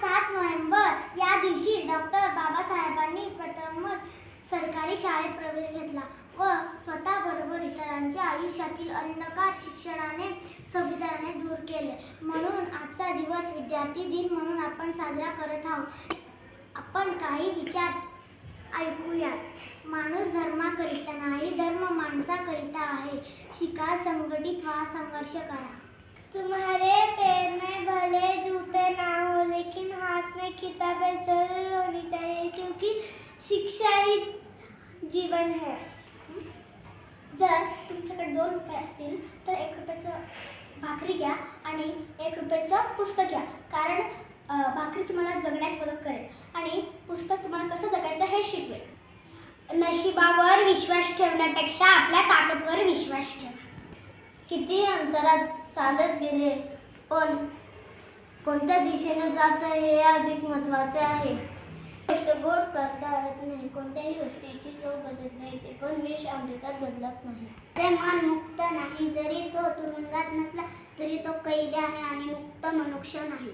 सात नोव्हेंबर या दिवशी डॉक्टर बाबासाहेबांनी प्रथमच सरकारी शाळेत प्रवेश घेतला व स्वतःबरोबर इतरांच्या आयुष्यातील अंधकार शिक्षणाने संविधानाने दूर केले. म्हणून आजचा दिवस विद्यार्थी दिन म्हणून आपण साजरा करत आहोत. आपण काही विचार ऐकूया माणूस धर्माकरिता नाही धर्म माणसाकरिता आहे. शिका संघटित व्हा संघर्ष करा. तुम्हारे पैर में भले जूते ना हो लेकिन हाथ में किताबें जरूर होनी चाहिए क्योंकि शिक्षा ही जीवन है। जर तुमच्याकडे दोन रुपये असतील तर एक रुपयाचं भाकरी घ्या आणि एक रुपयाचं पुस्तक घ्या. कारण भाकरी तुम्हाला जगण्यास मदत करेल आणि पुस्तक तुम्हाला कसं जगायचं हे शिकवेल. नशिबावर विश्वास ठेवण्यापेक्षा आपल्या ताकदवर विश्वास ठेवा. किती अंतरात चालत गेले पण कोणत्या दिशेने जात हे अधिक महत्त्वाचे आहे. गोष्ट गोड करता येत नाही कोणत्याही गोष्टीची चव बदलता येते पण विष अमृतात बदलत नाही. ते मन मुक्त नाही जरी तो तुरुंगात नसला तरी तो कैद आहे आणि मुक्त मनुष्य नाही.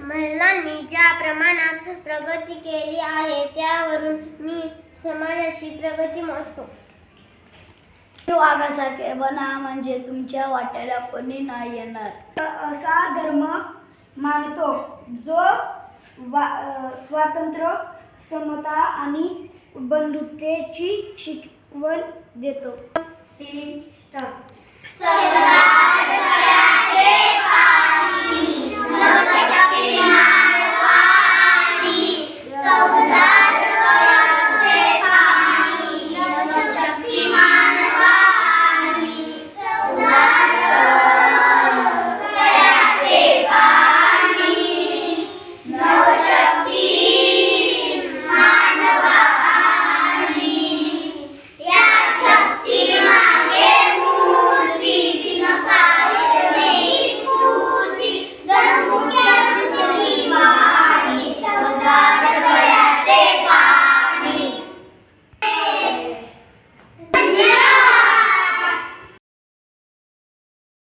महिलांनी ज्या प्रमाणात प्रगती केली आहे त्यावरून मी समाजाची प्रगती मोजतो. वाघासारखे बना म्हणजे तुमच्या वाट्याला कोणी नाही येणार. असा धर्म मानतो जो वा स्वातंत्र्य समता आणि बंधुतेची शिकवण देतो. तीन स्टार